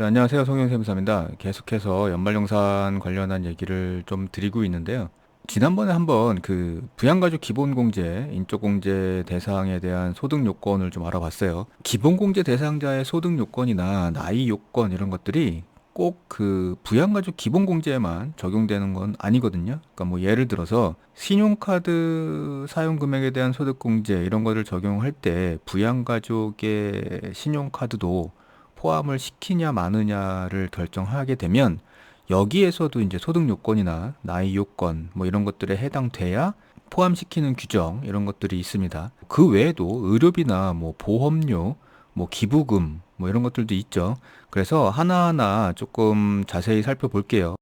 자, 안녕하세요. 송영세무사입니다. 계속해서 연말정산 관련한 얘기를 좀 드리고 있는데요. 지난번에 한번 그 부양가족 기본공제, 인적공제 대상에 대한 소득 요건을 좀 알아봤어요. 기본공제 대상자의 소득 요건이나 나이 요건 이런 것들이 꼭 그 부양가족 기본공제에만 적용되는 건 아니거든요. 그러니까 뭐 예를 들어서 신용카드 사용 금액에 대한 소득공제 이런 거를 적용할 때 부양가족의 신용카드도 포함을 시키냐 마느냐를 결정하게 되면 여기에서도 이제 소득 요건이나 나이 요건 뭐 이런 것들에 해당돼야 포함시키는 규정 이런 것들이 있습니다. 그 외에도 의료비나 뭐 보험료, 뭐 기부금 뭐 이런 것들도 있죠. 그래서 하나하나 조금 자세히 살펴볼게요.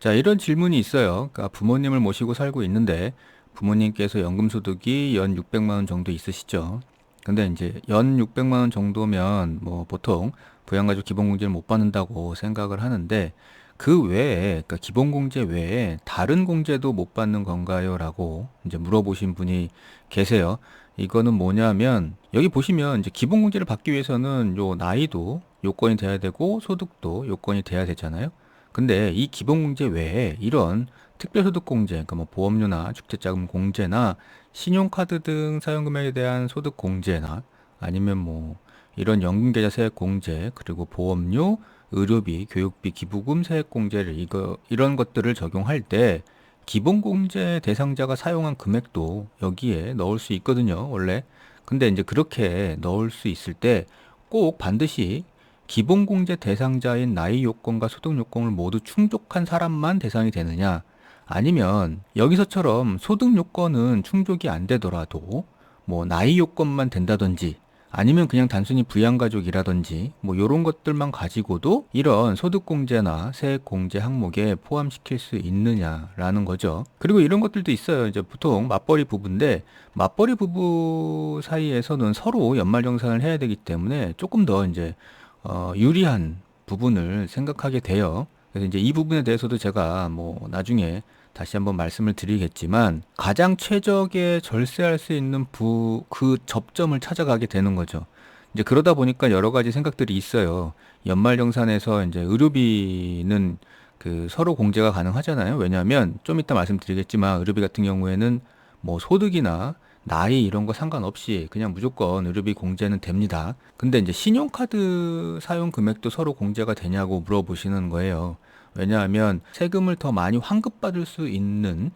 자, 이런 질문이 있어요. 그러니까 부모님을 모시고 살고 있는데 부모님께서 연금 소득이 연 600만 원 정도 있으시죠. 근데 이제 연 600만 원 정도면 뭐 보통 부양가족 기본공제를 못 받는다고 생각을 하는데 그 외에 그러니까 기본공제 외에 다른 공제도 못 받는 건가요?라고 이제 물어보신 분이 계세요. 이거는 뭐냐면 여기 보시면 이제 기본공제를 받기 위해서는 요 나이도 요건이 돼야 되고 소득도 요건이 돼야 되잖아요. 근데 이 기본공제 외에 이런 특별소득공제, 그러니까 뭐 보험료나 주택자금 공제나 신용카드 등 사용금액에 대한 소득공제나 아니면 뭐 이런 연금계좌 세액 공제 그리고 보험료, 의료비, 교육비, 기부금 세액 공제를 이거 이런 것들을 적용할 때 기본 공제 대상자가 사용한 금액도 여기에 넣을 수 있거든요, 원래. 근데 이제 그렇게 넣을 수 있을 때 꼭 반드시 기본 공제 대상자인 나이 요건과 소득 요건을 모두 충족한 사람만 대상이 되느냐? 아니면 여기서처럼 소득 요건은 충족이 안 되더라도 뭐 나이 요건만 된다든지 아니면 그냥 단순히 부양가족이라든지 뭐 이런 것들만 가지고도 이런 소득공제나 세액공제 항목에 포함시킬 수 있느냐라는 거죠. 그리고 이런 것들도 있어요. 이제 보통 맞벌이 부부인데 맞벌이 부부 사이에서는 서로 연말정산을 해야 되기 때문에 조금 더 이제 어, 유리한 부분을 생각하게 돼요. 그래서 이제 이 부분에 대해서도 제가 뭐 나중에 다시 한번 말씀을 드리겠지만 가장 최적의 절세할 수 있는 부, 그 접점을 찾아가게 되는 거죠. 이제 그러다 보니까 여러 가지 생각들이 있어요. 연말정산에서 이제 의료비는 그 서로 공제가 가능하잖아요. 왜냐하면 좀 이따 말씀드리겠지만 의료비 같은 경우에는 뭐 소득이나 나이 이런 거 상관없이 그냥 무조건 의료비 공제는 됩니다. 근데 이제 신용카드 사용 금액도 서로 공제가 되냐고 물어보시는 거예요. 왜냐하면 세금을 더 많이 환급받을 수 있는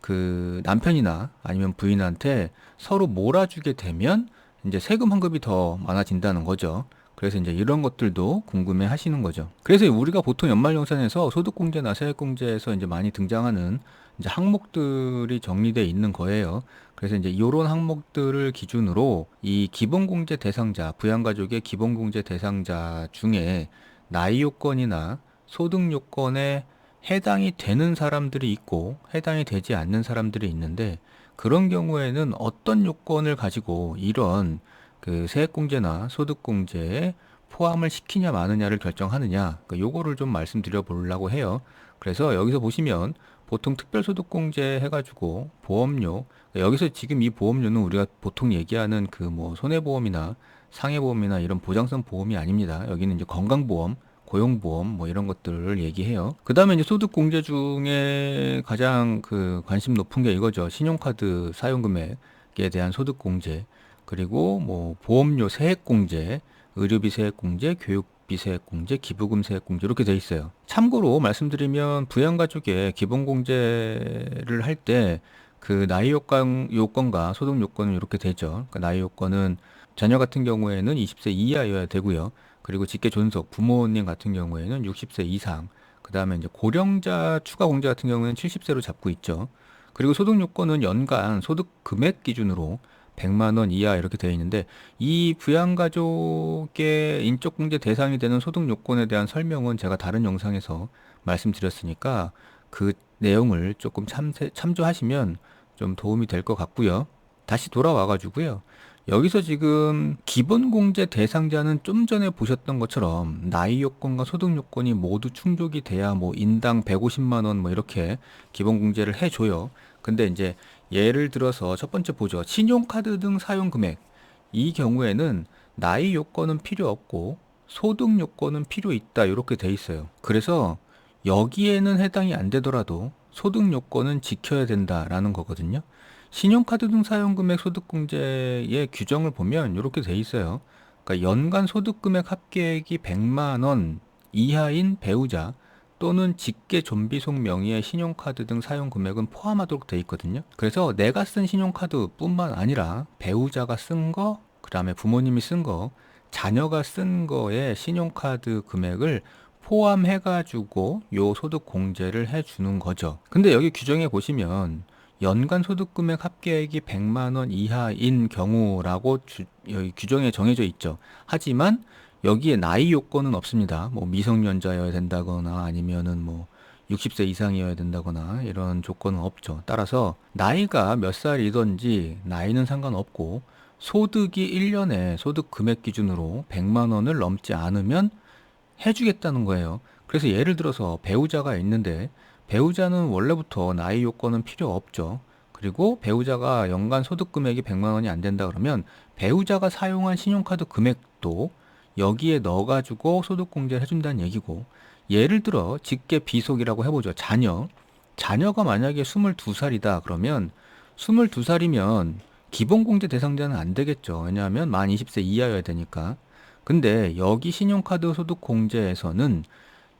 그 남편이나 아니면 부인한테 서로 몰아주게 되면 이제 세금 환급이 더 많아진다는 거죠. 그래서 이제 이런 것들도 궁금해 하시는 거죠. 그래서 우리가 보통 연말정산에서 소득공제나 세액공제에서 이제 많이 등장하는 이제 항목들이 정리되어 있는 거예요. 그래서 이제 이런 항목들을 기준으로 이 기본공제 대상자, 부양가족의 기본공제 대상자 중에 나이 요건이나 소득 요건에 해당이 되는 사람들이 있고 해당이 되지 않는 사람들이 있는데 그런 경우에는 어떤 요건을 가지고 이런 그 세액공제나 소득공제에 포함을 시키냐 마느냐를 결정하느냐 그러니까 요거를 좀 말씀드려 보려고 해요. 그래서 여기서 보시면 보통 특별소득공제 해가지고 보험료 여기서 지금 이 보험료는 우리가 보통 얘기하는 그 뭐 손해보험이나 상해보험이나 이런 보장성 보험이 아닙니다. 여기는 이제 건강보험 고용보험 뭐 이런 것들을 얘기해요. 그 다음에 이제 소득공제 중에 가장 그 관심 높은 게 이거죠. 신용카드 사용금액에 대한 소득공제 그리고 뭐 보험료 세액공제, 의료비 세액공제, 교육 비 세액공제, 기부금 세액공제 이렇게 돼 있어요. 참고로 말씀드리면 부양가족의 기본공제를 할때 그 나이 요건, 요건과 소득 요건은 이렇게 되죠. 그러니까 나이 요건은 자녀 같은 경우에는 20세 이하여야 되고요. 그리고 직계 존속 부모님 같은 경우에는 60세 이상, 그 다음에 이제 고령자 추가 공제 같은 경우에는 70세로 잡고 있죠. 그리고 소득 요건은 연간 소득 금액 기준으로 100만 원 이하 이렇게 되어 있는데 이 부양 가족의 인적 공제 대상이 되는 소득 요건에 대한 설명은 제가 다른 영상에서 말씀드렸으니까 그 내용을 조금 참세, 참조하시면 좀 도움이 될 것 같고요. 다시 돌아와 가지고요. 여기서 지금 기본 공제 대상자는 좀 전에 보셨던 것처럼 나이 요건과 소득 요건이 모두 충족이 돼야 뭐 인당 150만 원 뭐 이렇게 기본 공제를 해 줘요. 근데 이제 예를 들어서 첫 번째 보죠. 신용카드 등 사용 금액. 이 경우에는 나이 요건은 필요 없고 소득 요건은 필요 있다 이렇게 돼 있어요. 그래서 여기에는 해당이 안 되더라도 소득 요건은 지켜야 된다라는 거거든요. 신용카드 등 사용금액 소득공제의 규정을 보면 이렇게 돼 있어요. 그러니까 연간 소득금액 합계액이 100만 원 이하인 배우자 또는 직계 좀비속 명의의 신용카드 등 사용 금액은 포함하도록 돼 있거든요. 그래서 내가 쓴 신용카드뿐만 아니라 배우자가 쓴 거, 그다음에 부모님이 쓴 거, 자녀가 쓴 거에 신용카드 금액을 포함해가지고 요 소득 공제를 해주는 거죠. 근데 여기 규정에 보시면 연간 소득 금액 합계액이 100만 원 이하인 경우라고 주, 여기 규정에 정해져 있죠. 하지만 여기에 나이 요건은 없습니다. 뭐 미성년자여야 된다거나 아니면은 뭐 60세 이상이어야 된다거나 이런 조건은 없죠. 따라서 나이가 몇 살이든지 나이는 상관없고 소득이 1년에 소득 금액 기준으로 100만 원을 넘지 않으면 해주겠다는 거예요. 그래서 예를 들어서 배우자가 있는데 배우자는 원래부터 나이 요건은 필요 없죠. 그리고 배우자가 연간 소득 금액이 100만 원이 안 된다 그러면 배우자가 사용한 신용카드 금액도 여기에 넣어가지고 소득 공제를 해준다는 얘기고 예를 들어 직계 비속이라고 해보죠. 자녀. 자녀가 만약에 22살이다 그러면 22살이면 기본공제 대상자는 안 되겠죠. 왜냐하면 만 20세 이하여야 되니까. 근데 여기 신용카드 소득 공제에서는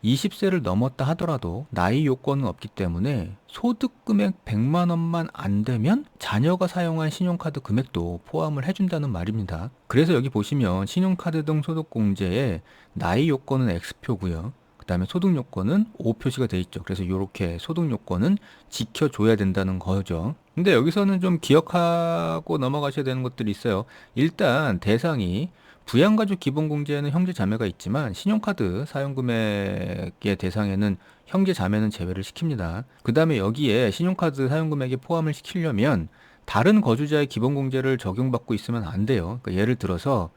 20세를 넘었다 하더라도 나이 요건은 없기 때문에 소득 금액 100만 원만 안 되면 자녀가 사용한 신용카드 금액도 포함을 해준다는 말입니다. 그래서 여기 보시면 신용카드 등 소득 공제에 나이 요건은 X표고요. 그 다음에 소득 요건은 O 표시가 돼 있죠. 그래서 이렇게 소득 요건은 지켜줘야 된다는 거죠. 근데 여기서는 좀 기억하고 넘어가셔야 되는 것들이 있어요. 일단 대상이 부양가족 기본공제에는 형제 자매가 있지만 신용카드 사용금액의 대상에는 형제 자매는 제외를 시킵니다. 그 다음에 여기에 신용카드 사용금액에 포함을 시키려면 다른 거주자의 기본공제를 적용받고 있으면 안 돼요. 그러니까 예를 들어서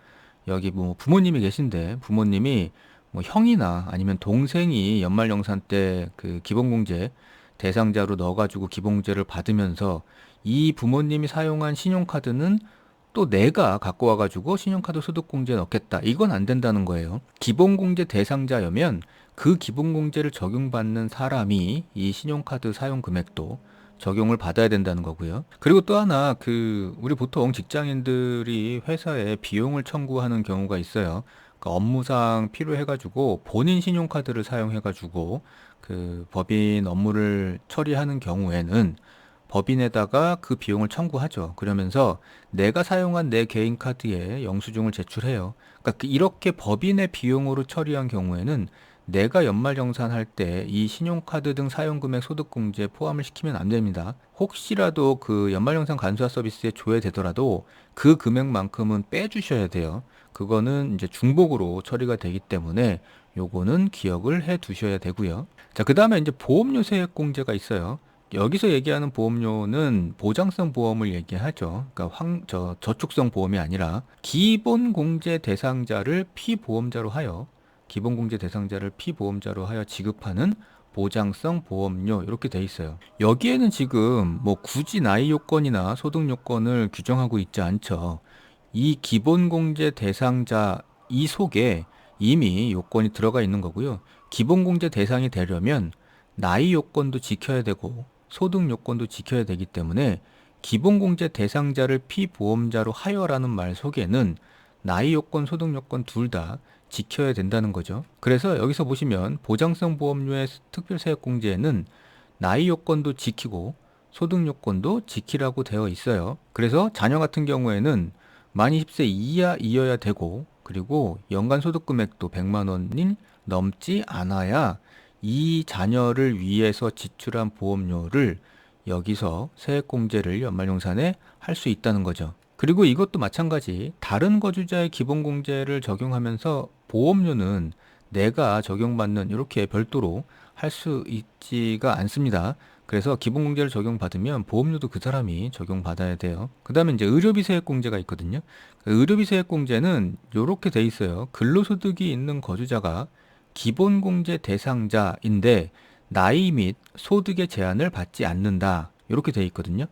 여기 뭐 부모님이 계신데 부모님이 뭐 형이나 아니면 동생이 연말정산 때 그 기본공제 대상자로 넣어가지고 기본공제를 받으면서 이 부모님이 사용한 신용카드는 또 내가 갖고 와가지고 신용카드 소득공제에 넣겠다. 이건 안 된다는 거예요. 기본공제 대상자여면 그 기본공제를 적용받는 사람이 이 신용카드 사용 금액도 적용을 받아야 된다는 거고요. 그리고 또 하나 그 우리 보통 직장인들이 회사에 비용을 청구하는 경우가 있어요. 그러니까 업무상 필요해가지고 본인 신용카드를 사용해가지고 그 법인 업무를 처리하는 경우에는 법인에다가 그 비용을 청구하죠. 그러면서 내가 사용한 내 개인 카드에 영수증을 제출해요. 그러니까 그 이렇게 법인의 비용으로 처리한 경우에는 내가 연말 정산할 때 이 신용카드 등 사용금액 소득공제에 포함을 시키면 안 됩니다. 혹시라도 그 연말정산 간소화 서비스에 조회되더라도 그 금액만큼은 빼주셔야 돼요. 그거는 이제 중복으로 처리가 되기 때문에 요거는 기억을 해 두셔야 되고요. 자, 그 다음에 이제 보험료 세액 공제가 있어요. 여기서 얘기하는 보험료는 보장성 보험을 얘기하죠. 그러니까 황, 저, 저축성 보험이 아니라 기본 공제 대상자를 피보험자로 하여 기본 공제 대상자를 피보험자로 하여 지급하는 보장성 보험료 이렇게 돼 있어요. 여기에는 지금 뭐 굳이 나이 요건이나 소득 요건을 규정하고 있지 않죠. 이 기본 공제 대상자 이 속에 이미 요건이 들어가 있는 거고요. 기본 공제 대상이 되려면 나이 요건도 지켜야 되고 소득 요건도 지켜야 되기 때문에 기본공제 대상자를 피보험자로 하여라는 말 속에는 나이 요건, 소득 요건 둘 다 지켜야 된다는 거죠. 그래서 여기서 보시면 보장성 보험료의 특별세액공제에는 나이 요건도 지키고 소득 요건도 지키라고 되어 있어요. 그래서 자녀 같은 경우에는 만 20세 이하이어야 되고 그리고 연간 소득 금액도 100만 원이 넘지 않아야 이 자녀를 위해서 지출한 보험료를 여기서 세액공제를 연말용산에 할 수 있다는 거죠. 그리고 이것도 마찬가지 다른 거주자의 기본공제를 적용하면서 보험료는 내가 적용받는 이렇게 별도로 할 수 있지가 않습니다. 그래서 기본공제를 적용받으면 보험료도 그 사람이 적용받아야 돼요. 그 다음에 이제 의료비 세액공제가 있거든요. 의료비 세액공제는 이렇게 돼 있어요. 근로소득이 있는 거주자가 기본공제 대상자인데 나이 및 소득의 제한을 받지 않는다. 이렇게 돼 있거든요.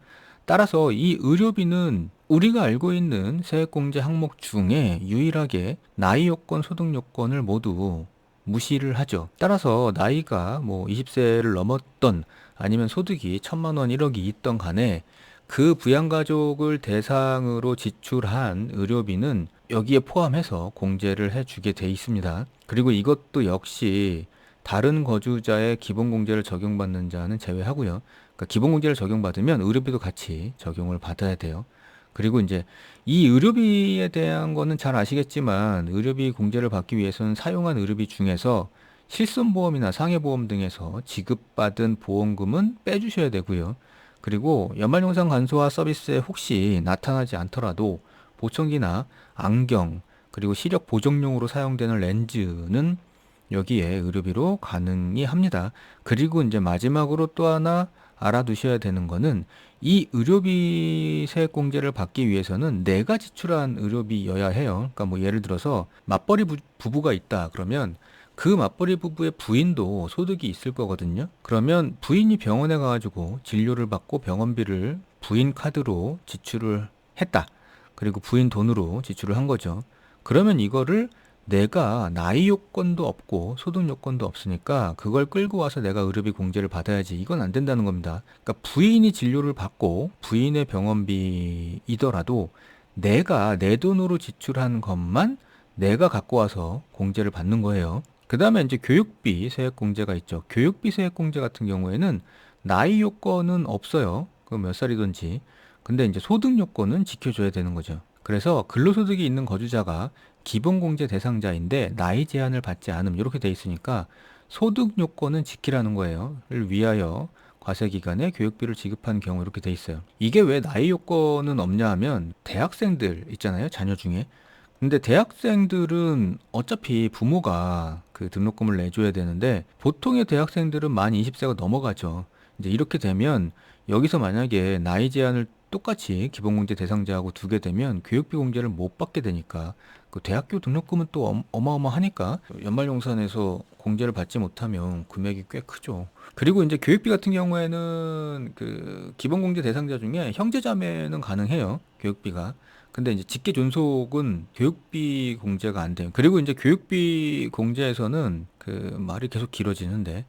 따라서 이 의료비는 우리가 알고 있는 세액공제 항목 중에 유일하게 나이 요건, 소득 요건을 모두 무시를 하죠. 따라서 나이가 뭐 20세를 넘었던 아니면 소득이 천만 원, 1억이 있던 간에 그 부양가족을 대상으로 지출한 의료비는 여기에 포함해서 공제를 해주게 돼 있습니다. 그리고 이것도 역시 다른 거주자의 기본공제를 적용받는 자는 제외하고요. 그러니까 기본공제를 적용받으면 의료비도 같이 적용을 받아야 돼요. 그리고 이제 이 의료비에 대한 거는 잘 아시겠지만 의료비 공제를 받기 위해서는 사용한 의료비 중에서 실손보험이나 상해보험 등에서 지급받은 보험금은 빼주셔야 되고요. 그리고 연말용상 간소화 서비스에 혹시 나타나지 않더라도 보청기나 안경 그리고 시력 보정용으로 사용되는 렌즈는 여기에 의료비로 가능이 합니다. 그리고 이제 마지막으로 또 하나 알아두셔야 되는 거는 이 의료비 세액 공제를 받기 위해서는 내가 지출한 의료비여야 해요. 그러니까 뭐 예를 들어서 맞벌이 부, 부부가 있다 그러면 그 맞벌이 부부의 부인도 소득이 있을 거거든요. 그러면 부인이 병원에 가가지고 진료를 받고 병원비를 부인 카드로 지출을 했다. 그리고 부인 돈으로 지출을 한 거죠. 그러면 이거를 내가 나이 요건도 없고 소득 요건도 없으니까 그걸 끌고 와서 내가 의료비 공제를 받아야지 이건 안 된다는 겁니다. 그러니까 부인이 진료를 받고 부인의 병원비이더라도 내가 내 돈으로 지출한 것만 내가 갖고 와서 공제를 받는 거예요. 그 다음에 이제 교육비 세액 공제가 있죠. 교육비 세액 공제 같은 경우에는 나이 요건은 없어요. 그 몇 살이든지. 근데 이제 소득 요건은 지켜줘야 되는 거죠. 그래서 근로소득이 있는 거주자가 기본공제 대상자인데 나이 제한을 받지 않음 이렇게 돼 있으니까 소득 요건은 지키라는 거예요.를 위하여 과세 기간에 교육비를 지급한 경우 이렇게 돼 있어요. 이게 왜 나이 요건은 없냐 하면 대학생들 있잖아요. 자녀 중에. 근데 대학생들은 어차피 부모가 그 등록금을 내줘야 되는데 보통의 대학생들은 만 20세가 넘어가죠. 이제 이렇게 되면 여기서 만약에 나이 제한을 똑같이 기본공제 대상자하고 두게 되면 교육비 공제를 못 받게 되니까 그 대학교 등록금은 또 어마어마하니까 연말용산에서 공제를 받지 못하면 금액이 꽤 크죠. 그리고 이제 교육비 같은 경우에는 그 기본공제 대상자 중에 형제자매는 가능해요. 교육비가. 근데 이제 직계 존속은 교육비 공제가 안 돼요. 그리고 이제 교육비 공제에서는 그 말이 계속 길어지는데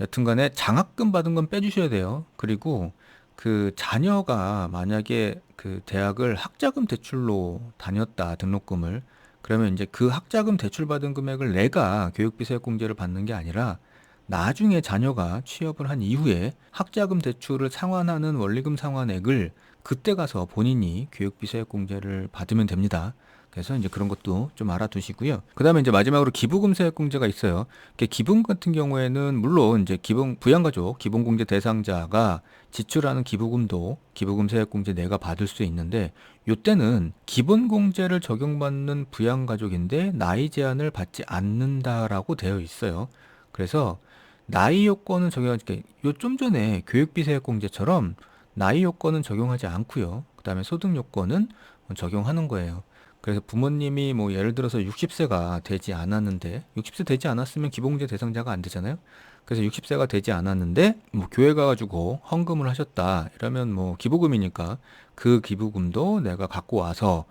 여튼간에 장학금 받은 건 빼주셔야 돼요. 그리고 그 자녀가 만약에 그 대학을 학자금 대출로 다녔다 등록금을 그러면 이제 그 학자금 대출 받은 금액을 내가 교육비 세액 공제를 받는 게 아니라 나중에 자녀가 취업을 한 이후에 학자금 대출을 상환하는 원리금 상환액을 그때 가서 본인이 교육비 세액 공제를 받으면 됩니다. 그래서 이제 그런 것도 좀 알아두시고요. 그 다음에 이제 마지막으로 기부금 세액 공제가 있어요. 기부금 같은 경우에는 물론 이제 기본 부양가족 기본 공제 대상자가 지출하는 기부금도 기부금 세액 공제 내가 받을 수 있는데 요때는 기본 공제를 적용받는 부양가족인데 나이 제한을 받지 않는다라고 되어 있어요. 그래서 나이 요건은 적용하지 요좀 전에 교육비 세액 공제처럼 나이 요건은 적용하지 않고요. 그 다음에 소득 요건은 적용하는 거예요. 그래서 부모님이 뭐 예를 들어서 60세가 되지 않았는데 60세 되지 않았으면 기본공제 대상자가 안 되잖아요. 그래서 60세가 되지 않았는데 뭐 교회 가가지고 헌금을 하셨다 이러면 뭐 기부금이니까 그 기부금도 내가 갖고 와서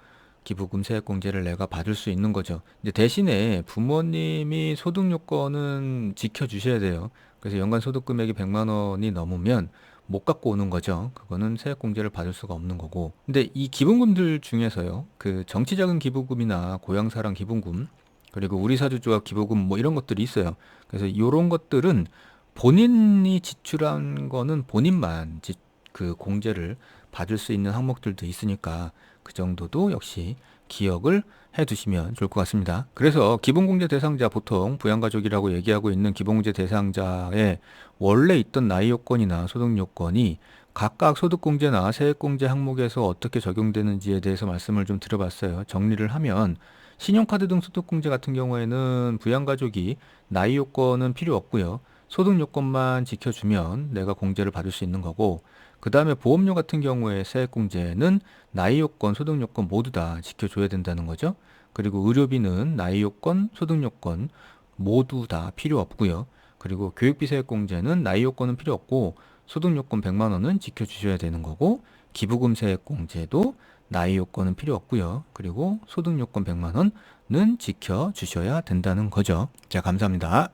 기부금 세액공제를 내가 받을 수 있는 거죠. 이제 대신에 부모님이 소득 요건은 지켜주셔야 돼요. 그래서 연간 소득 금액이 100만 원이 넘으면 못 갖고 오는 거죠. 그거는 세액 공제를 받을 수가 없는 거고. 근데 이 기본금들 중에서요, 그 정치자금 기부금이나 고향사랑 기부금, 그리고 우리 사주조합 기부금 뭐 이런 것들이 있어요. 그래서 이런 것들은 본인이 지출한 거는 본인만 지, 그 공제를 받을 수 있는 항목들도 있으니까 그 정도도 역시 기억을 해 두시면 좋을 것 같습니다. 그래서 기본공제 대상자 보통 부양가족이라고 얘기하고 있는 기본공제 대상자의 원래 있던 나이 요건이나 소득 요건이 각각 소득공제나 세액공제 항목에서 어떻게 적용되는지에 대해서 말씀을 좀 드려봤어요. 정리를 하면 신용카드 등 소득공제 같은 경우에는 부양가족이 나이 요건은 필요 없고요. 소득 요건만 지켜주면 내가 공제를 받을 수 있는 거고 그 다음에 보험료 같은 경우에 세액공제는 나이 요건, 소득 요건 모두 다 지켜줘야 된다는 거죠. 그리고 의료비는 나이 요건, 소득 요건 모두 다 필요 없고요. 그리고 교육비 세액공제는 나이 요건은 필요 없고 소득 요건 100만 원은 지켜주셔야 되는 거고 기부금 세액공제도 나이 요건은 필요 없고요. 그리고 소득 요건 100만 원은 지켜 주셔야 된다는 거죠. 자, 감사합니다.